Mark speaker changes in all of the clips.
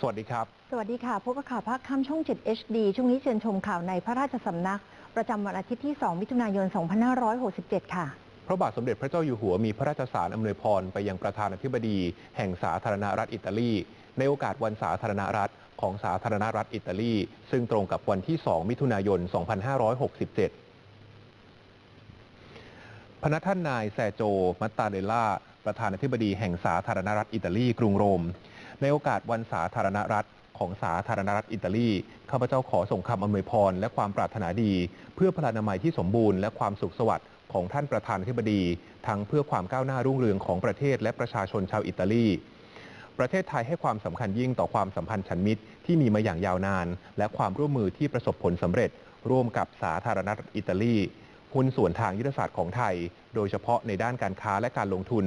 Speaker 1: สวัสดีครับ
Speaker 2: สวัสดีค่ะ พบกับข่าวภาคค่ำช่อง 7 HD ช่วงนี้เชิญชมข่าวในพระราชสำนัก ประจำวันอาทิตย์ที่ 2 มิถุนายน 2567 ค่ะ
Speaker 1: พระบาทสมเด็จพระเจ้าอยู่หัวมีพระราชสารอำนวยพรไปยังประธานาธิบดี แห่งสาธารณรัฐอิตาลี ในโอกาสวันสาธารณรัฐของสาธารณรัฐอิตาลี ซึ่งตรงกับวันที่ 2 มิถุนายน 2567พนักท่านนายแซโจ มัตตาเดลล่า ประธานาธิบดีแห่งสาธารณรัฐอิตาลี กรุงโรม ในโอกาสวันสาธารณรัฐของสาธารณรัฐอิตาลี ข้าพเจ้าขอส่งคำอำนวยพร และความปรารถนาดี เพื่อพลานามัยที่สมบูรณ์และความสุขสวัสดิ์ของท่านประธานาธิบดี ทั้งเพื่อความก้าวหน้ารุ่งเรืองของประเทศและประชาชนชาวอิตาลี ประเทศไทยให้ความสำคัญยิ่งต่อความสัมพันธ์ฉันมิตรที่มีมาอย่างยาวนาน และความร่วมมือที่ประสบผลสำเร็จ ร่วมกับสาธารณรัฐอิตาลี หุ้นส่วนทางยุทธศาสตร์ของไทย โดยเฉพาะในด้านการค้าและการลงทุน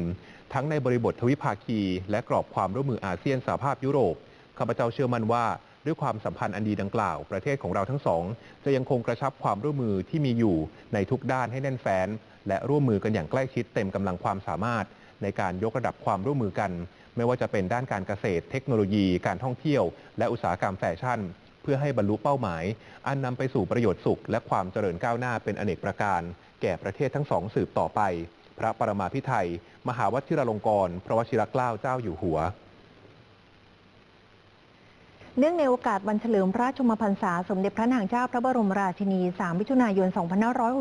Speaker 1: ทั้งในบริบททวิภาคี และกรอบความร่วมมืออาเซียนสหภาพยุโรปข้าพเจ้าเชื่อมั่นว่าด้วยความสัมพันธ์อันดีดังกล่าว ประเทศของเราทั้งสอง จะยังคงกระชับความร่วมมือที่มีอยู่ในทุกด้านให้แน่นแฟ้น และร่วมมือกันอย่างใกล้ชิดเต็มกำลังความสามารถ ในการยกระดับความร่วมมือกัน ไม่ว่าจะเป็นด้านการเกษตร เทคโนโลยี การท่องเที่ยว และอุตสาหกรรมแฟชั่น พื่อให้บรรลุเป้าหมาย อันนำไปสู่ประโยชน์สุข และความเจริญก้าวหน้าเป็นอเนกประการ แก่ประเทศทั้งสองสืบต่อไป พระปรมาภิไธยมหาวชิรลงกรณ์พระวชิรเกล้าเจ้าอยู่หัว
Speaker 2: เนื่องในโอกาสวันเฉลิมพระชมพรรษา สมเด็จพระนางเจ้าพระบรมราชินี 3 มิถุนายน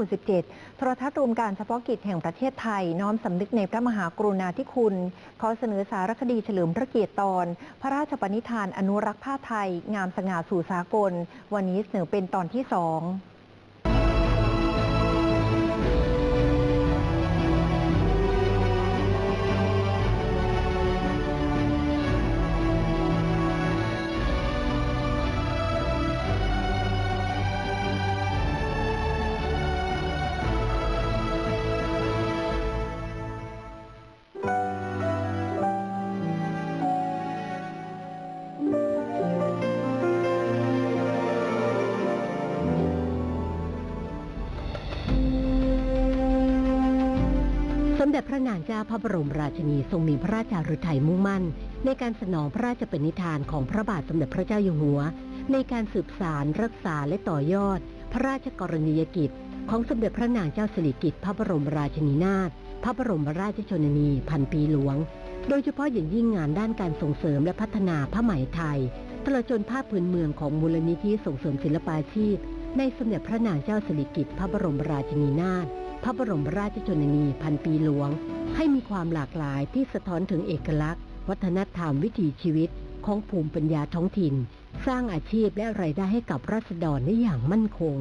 Speaker 2: 2567 โทรทัศน์รวมการเฉพาะกิจแห่งประเทศไทย น้อมสำนึกในพระมหากรุณาธิคุณ ขอเสนอสารคดีเฉลิมพระเกียรติตอน พระราชปณิธานอนุรักษ์ผ้าไทย งามสง่าสู่สากล วันนี้เสนอเป็นตอนที่สอง
Speaker 3: พระนางเจ้าพระบรมราชินีทรงมีพระราชาฤทัยมุ่งมั่น ในการสนองพระราชปณิธานของพระบาทสมเด็จพระเจ้าอยู่หัว ในการสืบสารรักษาและต่อยอด พระราชกรณียกิจ ของสมเด็จพระนางเจ้าสิริกิติ์พระบรมราชินีนาถพระบรมราชชนนีพันปีหลวง โดยเฉพาะอย่างยิ่งงานด้านการส่งเสริมและพัฒนาผ้าไหมไทยตลอดจนภาพพื้นเมืองของมูลนิธิส่งเสริมศิลปาชีพ ในสมเด็จพระนางเจ้าสิริกิติ์พระบรมราชินีนาถ พระบรมราชชนนีพันปีหลวง ให้มีความหลากหลายที่สะท้อนถึงเอกลักษณ์ วัฒนธรรมวิถีชีวิตของภูมิปัญญาท้องถิ่น สร้างอาชีพและรายได้ให้กับราษฎรได้อย่างมั่นคง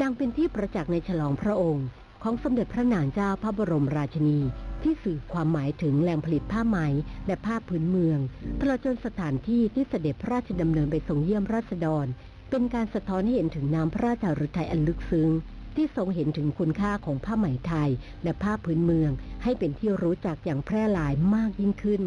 Speaker 3: ดังเป็นที่ประจักษ์ในฉลองพระองค์ ของสมเด็จพระนางเจ้าพระบรมราชินี ที่สื่อความหมายถึงแหล่งผลิตผ้าไหมและผ้าพื้นเมืองตลอดจนสถานที่ที่เสด็จพระราชดำเนินไปทรงเยี่ยมราษฎร เป็นการสะท้อนให้เห็นถึงน้ำพระราชาฤทัยอันลึกซึ้ง ที่ทรงเห็นถึงคุณค่าของผ้าไหมไทย และผ้าพื้นเมือง ให้เป็นที่รู้จักอย่างแพร่หลายมากยิ่งขึ้น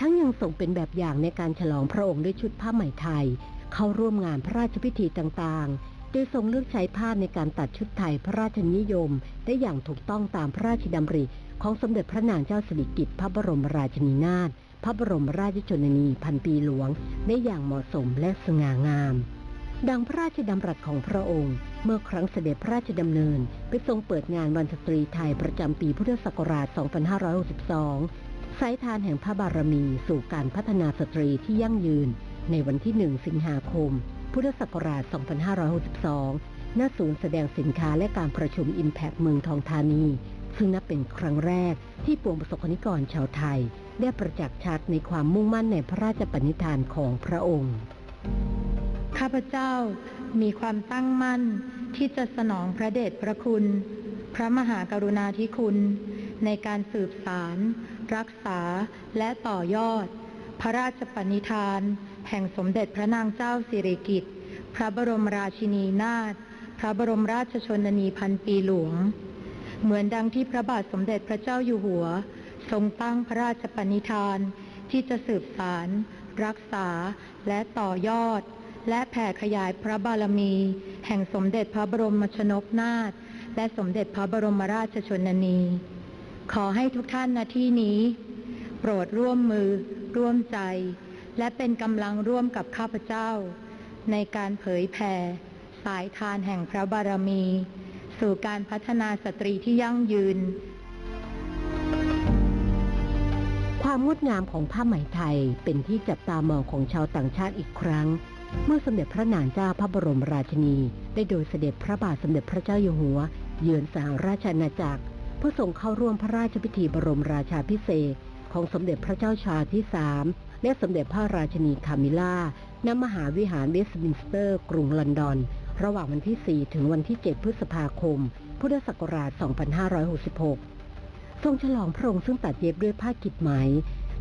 Speaker 3: ทั้งยังทรงเป็นแบบอย่างในการฉลองพระองค์ด้วยชุดผ้าไหมไทย เข้าร่วมงานพระราชพิธีต่างๆ โดยทรงเลือกใช้ผ้าในการตัดชุดไทยพระราชนิยม ได้อย่างถูกต้องตามพระราชดำริของสมเด็จพระนางเจ้าสิริกิติ์พระบรมราชินีนาถพระบรมราชชนนีพันปีหลวง ได้อย่างเหมาะสมและสง่างาม ดังพระราชดำรัสของพระองค์ เมื่อครั้งเสด็จพระราชดำเนิน ไปทรงเปิดงานวันสตรีไทยประจำปีพุทธศักราช 2562 สายทานแห่งพระบารมีสู่การพัฒนาสตรีที่ยั่งยืน ในวันที่ 1 สิงหาคม พุทธศักราช 2562 ณ ศูนย์แสดงสินค้าและการประชุม Impact เมืองทองธานี ซึ่งนับเป็นครั้งแรกที่ปวงประสบนิกรชาวไทย ได้ประจักษ์ชัดในความมุ่งมั่นในพระราชปณิธานของพระองค์
Speaker 4: ข้าพเจ้า มีความตั้งมั่น ที่จะสนองพระเดชพระคุณ พระมหากรุณาธิคุณ ในการสืบสาร รักษาและต่อยอด พระราชปณิธาน แห่งสมเด็จพระนางเจ้าสิริกิติ์พระบรมราชินีนาถพระบรมราชชนนีพันปีหลวง เหมือนดังที่พระบาทสมเด็จพระเจ้าอยู่หัว ทรงตั้งพระราชปณิธาน ที่จะสืบสาร รักษาและต่อยอด และแผ่ขยายพระบารมี แห่งสมเด็จพระบรมชนกนาถและสมเด็จพระบรมราชชนนี ขอให้ทุกท่านณที่นี้ โปรดร่วมมือ ร่วมใจ และเป็นกำลังร่วมกับข้าพเจ้า ในการเผยแผ่สายทานแห่งพระบารมี สู่การพัฒนาสตรีที่ยั่งยืน
Speaker 3: ความงดงามของผ้าไหมไทยเป็นที่จับตามองของชาวต่างชาติอีกครั้ง เมื่อสมเด็จพระนางเจ้าพระบรมราชินี ได้โดยเสด็จพระบาทสมเด็จพระเจ้าอยู่หัว เยือนสหราชอาณาจักรเพื่อส่งเข้าร่วมพระราชพิธีบรมราชาพิเศษของสมเด็จพระเจ้าชาติที่สามและสมเด็จพระราชินีคามิล่าณมหาวิหารเวสต์มินสเตอร์ กรุงลอนดอน ระหว่างวันที่ 4 ถึงวันที่ 7 พฤษภาคม พุทธศักราช 2566 ทรงฉลองพระองค์ซึ่งตัดเย็บด้วยผ้ากิดไหม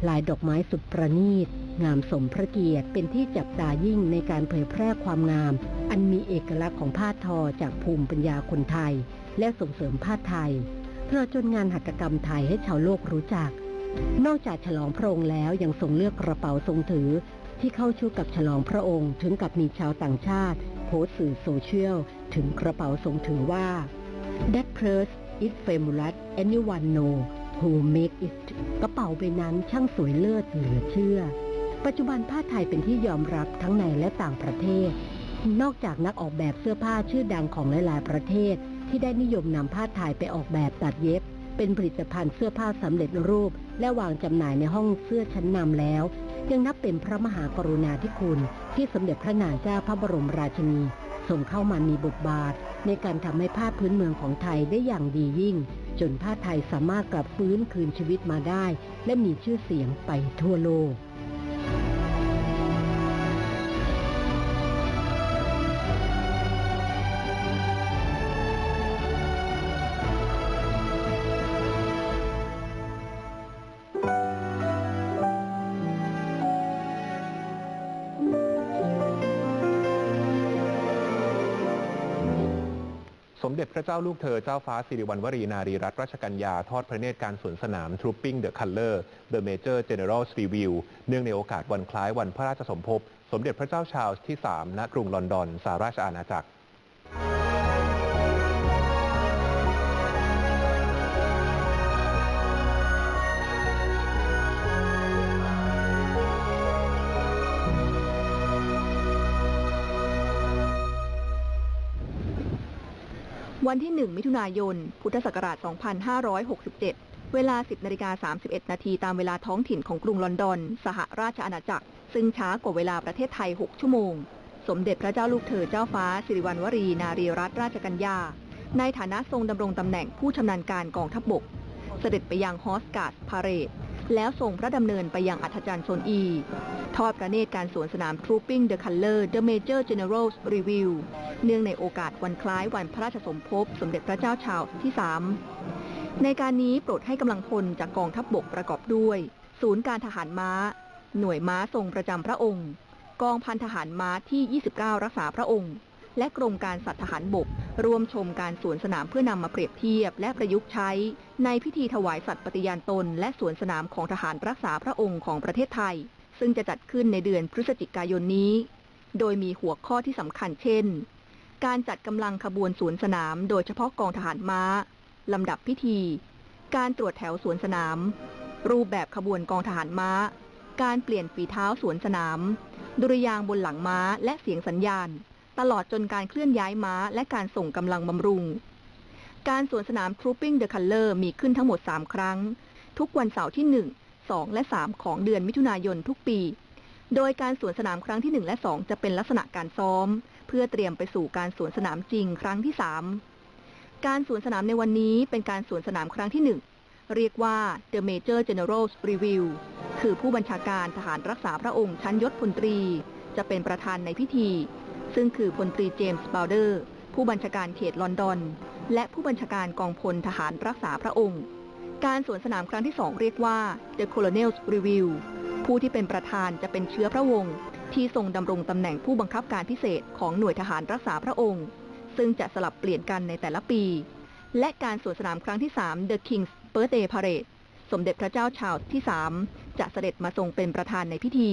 Speaker 3: ลายดอกไม้สุดประณีต งามสมพระเกียรติเป็นที่จับตายิ่งในการเผยแพร่ความงาม อันมีเอกลักษณ์ของผ้าทอจากภูมิปัญญาคนไทย และส่งเสริมผ้าไทยตลอดจนงานหัตถกรรมไทยให้ชาวโลกรู้จัก นอกจากฉลองพระองค์แล้วยังทรงเลือกกระเป๋าทรงถือ ที่เข้าชูกับฉลองพระองค์ ถึงกับมีชาวต่างชาติ โพสต์สื่อโซเชียลถึงกระเป๋าทรงถือว่า That purse is famous anyone know who make it กระเป๋าใบนั้นช่างสวยเลิศเหลือเชื่อ ปัจจุบันผ้าไทยเป็นที่ยอมรับทั้งในและต่างประเทศ นอกจากนักออกแบบเสื้อผ้าชื่อดังของหลายๆ ประเทศ ที่ได้นิยมนำผ้าไทยไปออกแบบตัดเย็บ เป็นผลิตภัณฑ์เสื้อผ้าสำเร็จรูป และวางจำหน่ายในห้องเสื้อชั้นนำแล้ว ยังนับเป็นพระมหากรุณาธิคุณ ที่สมเด็จพระนางเจ้าพระบรมราชินีทรงเข้ามามีบทบาท ในการทำให้ผ้าพื้นเมืองของไทยได้อย่างดียิ่ง จนผ้าไทยสามารถกลับฟื้นคืนชีวิตมาได้ และมีชื่อเสียงไปทั่วโลก
Speaker 1: เด็จพระเจ้าลูกเธอเจ้าฟ้าสิริวัณวรีนารีรัตนราชกัญญา ทอดพระเนตรการสวนสนาม Trooping the Color The Major General's Review เนื่องในโอกาสวันคล้ายวันพระราชสมภพ สมเด็จพระเจ้าชาร์ลส์ที่ 3 ณ กรุงลอนดอนสหราชอาณาจักร
Speaker 5: วันที่ 1 มิถุนายน พุทธศักราช 2567 เวลา 10นาฬิกา31 นาทีตามเวลาท้องถิ่นของกรุงลอนดอน สหราชอาณาจักร ซึ่งช้ากว่าเวลาประเทศไทย 6 ชั่วโมง สมเด็จพระเจ้าลูกเธอเจ้าฟ้า สิริวัณวรีนารีรัตนราชกัญญา ในฐานะทรงดำรงตำแหน่งผู้ชำนาญการกองทัพบบก เสด็จไปยังฮอสการ์ดพาเรด แล้วส่งพระดำเนินไปยังอัธจันทร์โซนอี ทอดพระเนตรการสวนสนาม Trooping the Color The Major General's Review เนื่องในโอกาสวันคล้ายวันพระราชสมภพสมเด็จพระเจ้าชาร์ลส์ที่ 3 ในการนี้โปรดให้กำลังพลจากกองทัพบบกประกอบด้วย ศูนย์การทหารม้า หน่วยม้าทรงประจำพระองค์ กองพันทหารม้าที่ 29 รักษาพระองค์ และกรมการสัตว์ทหารบก ร่วมชมการสวนสนามเพื่อนำมาเปรียบเทียบและประยุกต์ใช้ ในพิธีถวายสัตว์ปฏิญาณตน และสวนสนามของทหารรักษาพระองค์ของประเทศไทย ซึ่งจะจัดขึ้นในเดือนพฤศจิกายนนี้ โดยมีหัวข้อที่สำคัญเช่น การจัดกำลังขบวนสวนสนาม โดยเฉพาะกองทหารม้าลำดับพิธี การตรวจแถวสวนสนาม รูปแบบขบวนกองทหารม้า การเปลี่ยนฝีเท้าสวนสนาม ดุริยางบนหลังม้าและเสียงสัญญาณ ตลอดจนการเคลื่อนย้ายม้า และการส่งกำลังบำรุง การสวนสนาม Trooping the Color มีขึ้นทั้งหมด 3 ครั้ง ทุกวันเสาร์ที่ 1 2 และ 3 ของเดือนมิถุนายนทุกปี โดยการสวนสนามครั้งที่ 1 และ 2 จะเป็นลักษณะการซ้อม เพื่อเตรียมไปสู่การสวนสนามจริงครั้งที่ 3 การสวนสนามในวันนี้เป็นการสวนสนามครั้งที่ 1 เรียกว่า The Major General's Review คือผู้บัญชาการทหารรักษาพระองค์ชั้นยศพลตรี จะเป็นประธานในพิธี ซึ่งคือพลตรีเจมส์บาวเดอร์ ผู้บัญชาการเขตลอนดอน และผู้บัญชาการกองพลทหารรักษาพระองค์ การสวนสนามครั้งที่2เรียกว่า The Colonel's Review ผู้ที่เป็นประธานจะเป็นเชื้อพระวงศ์ที่ทรงดำรงตำแหน่งผู้บังคับการพิเศษของหน่วยทหารรักษาพระองค์ ซึ่งจะสลับเปลี่ยนกันในแต่ละปี และการสวนสนามครั้งที่ 3 The King's Birthday Parade สมเด็จพระเจ้าชาร์ลส์ที่ 3 จะเสด็จมาทรงเป็นประธานในพิธี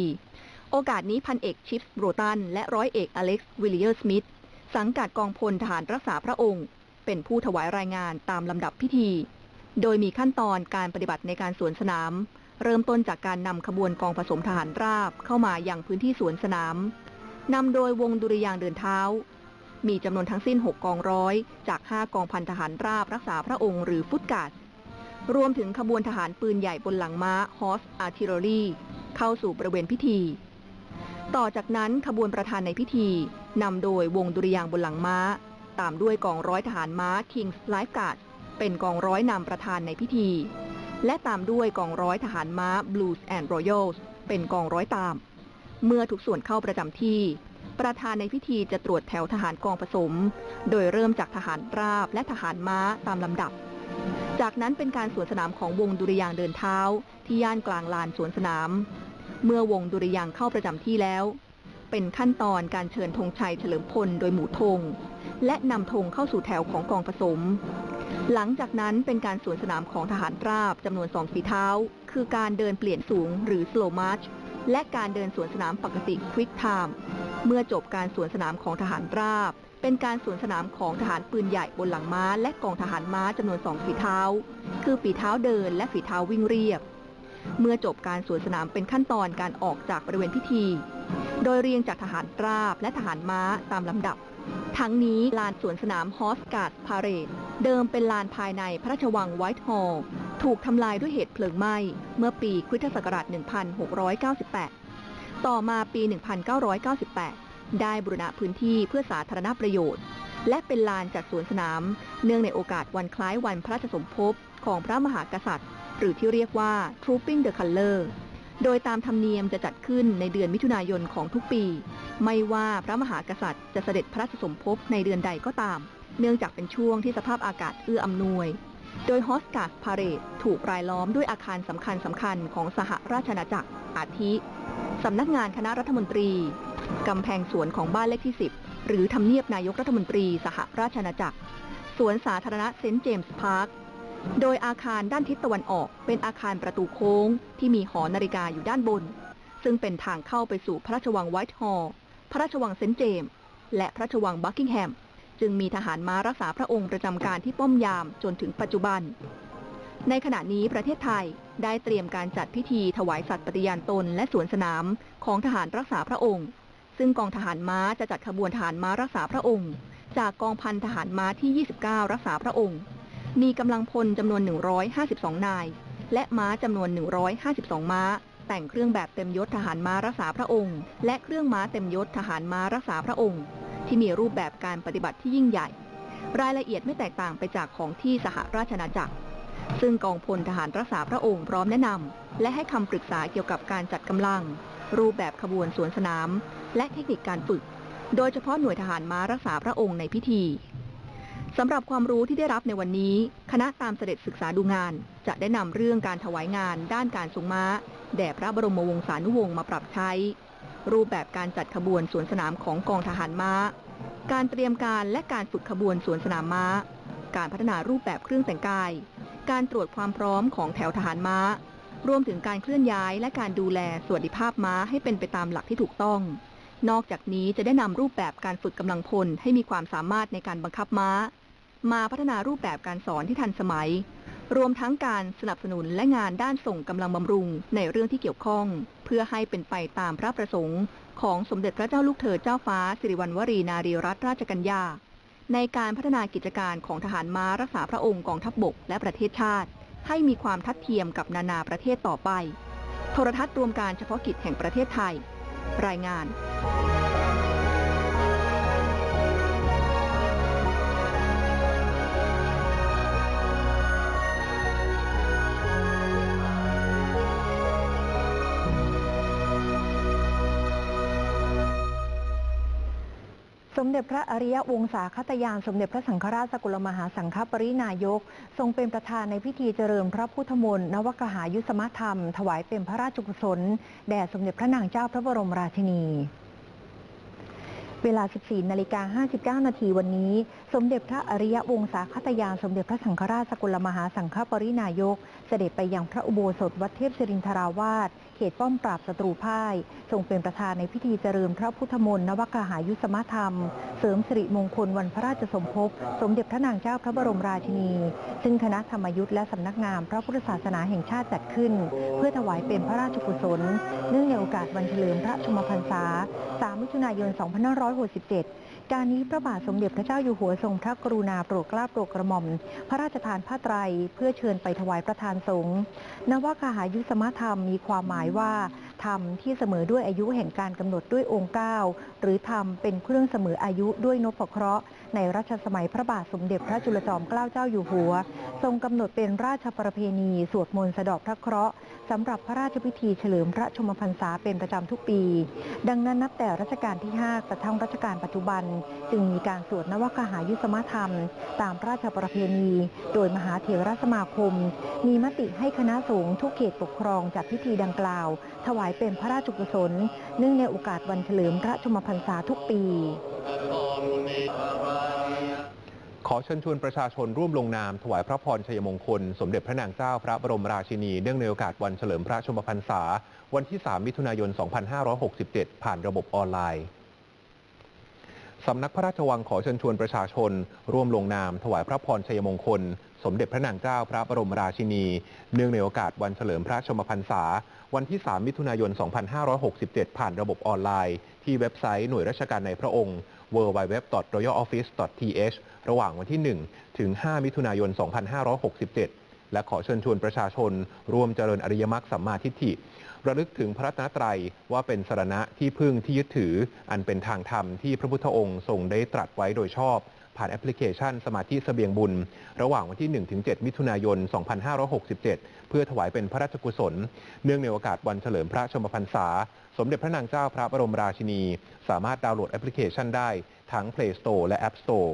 Speaker 5: โอกาสนี้พันเอกชิปส์โบรตัน และร้อยเอกอเล็กซ์วิลเลียร์สมิธสังกัดกองพลทหารรักษาพระองค์ เป็นผู้ถวายรายงานตามลำดับพิธี โดยมีขั้นตอนการปฏิบัติในการสวนสนาม เริ่มต้นจากการนำขบวนกองผสมทหารราบเข้ามาอยังพื้นที่สวนสนามนำโดยวงดุริยางเดินเท้า มีจำนวนทั้งสิ้น 6 กองร้อย จาก 5 กองพันทหารราบรักษาพระองค์หรือฟุตกาดรวมถึงขบวนทหารปืนใหญ่บนหลังม้า Horse Artillery เข้าสู่บริเวณพิธี ต่อจากนั้นขบวนประธานในพิธีนำโดยวงดุริยางบนหลังม้า ตามด้วยกองร้อยทหารม้า King's Life Guard เป็นกองร้อยนำประธานในพิธี และตามด้วยกองร้อยทหารม้า Blues and Royals เป็นกองร้อยตาม เมื่อทุกส่วนเข้าประจำที่ ประธานในพิธีจะตรวจแถวทหารกองผสม โดยเริ่มจากทหารราบและทหารม้าตามลำดับ จากนั้นเป็นการสวนสนามของวงดุริยางเดินเท้า ที่ย่านกลางลานสวนสนาม เมื่อวงดุริยางเข้าประจำที่แล้ว เป็นขั้นตอนการเชิญธงชัยเฉลิมพลโดยหมู่ธง และนำธงเข้าสู่แถวของกองผสม หลังจากนั้นเป็นการสวนสนามของทหารราบจำนวนสองฝีเท้า คือการเดินเปลี่ยนสูงหรือ slow march และการเดินสวนสนามปกติ quick time เมื่อจบการสวนสนามของทหารราบ เป็นการสวนสนามของทหารปืนใหญ่บนหลังม้า และกองทหารม้าจำนวนสองฝีเท้า คือฝีเท้าเดินและฝีเท้าวิ่งเรียบ เมื่อจบการสวนสนามเป็นขั้นตอนการออกจากบริเวณพิธี โดยเรียงจากทหารราบและทหารม้าตามลำดับ ทั้งนี้ลานสวนสนามฮอสการ์ดพาเรดเดิมเป็นลานภายในพระราชวังไวท์ฮอลล์ถูกทำลายด้วยเหตุเพลิงไหม้เมื่อปีคริสตศักราช 1698 ต่อมาปี 1998 ได้บุรณะพื้นที่เพื่อสาธารณประโยชน์ และเป็นลานจัดสวนสนาม เนื่องในโอกาสวันคล้ายวันพระราชสมภพของพระมหากษัตริย์ หรือที่เรียกว่า Trooping the Color โดยตามธรรมเนียมจะจัดขึ้นในเดือนมิถุนายนของทุกปี ไม่ว่าพระมหากษัตริย์จะเสด็จพระราชสมภพในเดือนใดก็ตาม เนื่องจากเป็นช่วงที่สภาพอากาศเอื้ออำนวย โดยฮอสการ์ดพาเรดถูกรายล้อมด้วยอาคารสำคัญสำคัญของสหราชอาณาจักรอาทิสำนักงานคณะรัฐมนตรี กำแพงสวนของบ้านเลขที่ 10 หรือทำเนียบนายกรัฐมนตรีสหราชอาณาจักร สวนสาธารณะเซนต์เจมส์พาร์ค โดยอาคารด้านทิศตะวันออกเป็นอาคารประตูโค้ง ที่มีหอนาฬิกาอยู่ด้านบน ซึ่งเป็นทางเข้าไปสู่พระราชวังไวท์ฮอลล์พระราชวังเซนต์เจมส์และพระราชวังบักกิงแฮมจึงมีทหารม้ารักษาพระองค์ประจำการที่ป้อมยามจนถึงปัจจุบัน ในขณะนี้ประเทศไทยได้เตรียมการจัดพิธีถวายสัตย์ปฏิญาณตนและสวนสนามของทหารรักษาพระองค์ ซึ่งกองทหารม้าจะจัดขบวนทหารม้ารักษาพระองค์ จากกองพันทหารม้าที่ 29 รักษาพระองค์ มีกำลังพลจำนวน 152 นาย และม้าจำนวน 152 ม้า แต่งเครื่องแบบเต็มยศทหารม้ารักษาพระองค์ และเครื่องม้าเต็มยศทหารม้ารักษาพระองค์ ที่มีรูปแบบการปฏิบัติที่ยิ่งใหญ่ รายละเอียดไม่แตกต่างไปจากของที่สหราชอาณาจักร ซึ่งกองพลทหารรักษาพระองค์พร้อมแนะนำและให้คำปรึกษาเกี่ยวกับการจัดกำลัง รูปแบบขบวนสวนสนาม และเทคนิคการฝึก โดยเฉพาะหน่วยทหารม้ารักษาพระองค์ในพิธี สำหรับความรู้ที่ได้รับในวันนี้ คณะตามเสด็จศึกษาดูงาน จะได้นำเรื่องการถวายงานด้านการทรงม้า แด่พระบรมวงศานุวงศ์มาปรับใช้ รูปแบบการจัดขบวนสวนสนามของกองทหารม้า การเตรียมการและการฝึกขบวนสวนสนามม้า การพัฒนารูปแบบเครื่องแต่งกาย การตรวจความพร้อมของแถวทหารม้า รวมถึงการเคลื่อนย้ายและการดูแลสวัสดิภาพม้าให้เป็นไปตามหลักที่ถูกต้องนอกจากนี้จะได้นำรูปแบบการฝึกกำลังพลให้มีความสามารถในการบังคับม้า มาพัฒนารูปแบบการสอนที่ทันสมัย รวมทั้งการสนับสนุนและงานด้านส่งกำลังบำรุงในเรื่องที่เกี่ยวข้อง เพื่อให้เป็นไปตามพระประสงค์ ของสมเด็จพระเจ้าลูกเธอเจ้าฟ้า สิริวัณวรีนารีรัตนราชกัญญา ในการพัฒนากิจการของทหารม้ารักษาพระองค์กองทัพบบกและประเทศชาติ ให้มีความทัดเทียมกับนานาประเทศต่อไป โทรทัศน์รวมการเฉพาะกิจแห่งประเทศไทย รายงาน
Speaker 2: สมเด็จพระอริยวงศาคตยาน สมเด็จพระสังฆราชสกุลมหาสังฆปรินายก ทรงเป็นประธานในพิธีเจริญพระพุทธมนต์นวกหายุสมธรรม ถวายเป็นพระราชกุศล แด่สมเด็จพระนางเจ้าพระบรมราชินี เวลา 14 นาฬิกา 59 นาทีวันนี้สมเด็จพระอริยวงศาคตยานสมเด็จพระสังฆราชสกุลมหาสังฆปรินายก เสด็จไปยังพระอุโบสถวัดเทพศิรินทราวาสเขตป้อมปราบศัตรูพ่ายทรงเป็นประธานในพิธีเจริญพระพุทธมนต์นวกหายุสมธรรม เสริมสิริมงคลวันพระราชสมภพสมเด็จพระนางเจ้าพระบรมราชินี ซึ่งคณะธรรมยุทธและสำนักงานพระพุทธศาสนาแห่งชาติจัดขึ้น เพื่อถวายเป็นพระราชกุศล เนื่องในโอกาสวันเฉลิมพระชมพรรษา 3 มิถุนายน 2567 การนี้พระบาทสมเด็จพระเจ้าอยู่หัวทรงพระกรุณาโปรดเกล้าโปรดกระหม่อม พระราชทานผ้าไตร เพื่อเชิญไปถวายประธานสงฆ์นวากหายุสมธรรมมีความหมายว่าธรรมที่เสมอด้วยอายุแห่งการกำหนดด้วยองค์เก้าหรือธรรมเป็นเครื่องเสมออายุด้วยนพเคราะห์ในรัชสมัยพระบาทสมเด็จพระจุลจอมเกล้าเจ้าอยู่หัว ทรงกำหนดเป็นราชประเพณีสวดมนต์สะเดอกพระเคราะห์สำหรับพระราชพิธีเฉลิมพระชมพรรษาเป็นประจำทุกปี ดังนั้นนับแต่รัชกาลที่ 5 กระทั่งรัชกาลปัจจุบัน จึงมีการสวดนวกหายุสมธรรม ตามราชประเพณี โดยมหาเถรสมาคม มีมติให้คณะสงฆ์ทุกเขตปกครองจัดพิธีดังกล่าว ถวายเป็นพระราชกุศล เนื่องในโอกาสวันเฉลิมพระชมพรรษาทุกปี
Speaker 1: ขอเชิญชวนประชาชนร่วมลงนามถวายพระพรชัยมงคล สมเด็จพระนางเจ้าพระบรมราชินี เนื่องในโอกาสวันเฉลิมพระชนมพรรษา วันที่ 3 มิถุนายน 2567 ผ่านระบบออนไลน์สำนักพระราชวังขอเชิญชวนประชาชน ร่วมลงนามถวายพระพรชัยมงคล สมเด็จพระนางเจ้าพระบรมราชินี เนื่องในโอกาสวันเฉลิมพระชนมพรรษา วันที่ 3 มิถุนายน 2567 ผ่านระบบออนไลน์ ที่เว็บไซต์หน่วยราชการในพระองค์ www.royaloffice.th ระหว่างวันที่ 1 ถึง 5 มิถุนายน 2567 และขอเชิญชวนประชาชน ร่วมเจริญอริยมรรคสัมมาทิฏฐิระลึกถึงพระรัตนตรัยว่าเป็นสรณะที่พึ่งที่ยึดถือ อันเป็นทางธรรมที่พระพุทธองค์ทรงได้ตรัสไว้โดยชอบ ผ่านแอปพลิเคชันสมาธิเสบียงบุญ ระหว่างวันที่ 1-7 มิถุนายน 2567 เพื่อถวายเป็นพระราชกุศล เนื่องในโอกาสวันเฉลิมพระชมพรรษา สมเด็จพระนางเจ้าพระบรมราชินี สามารถดาวน์โหลดแอปพลิเคชันได้ทั้ง Play Store และ App Store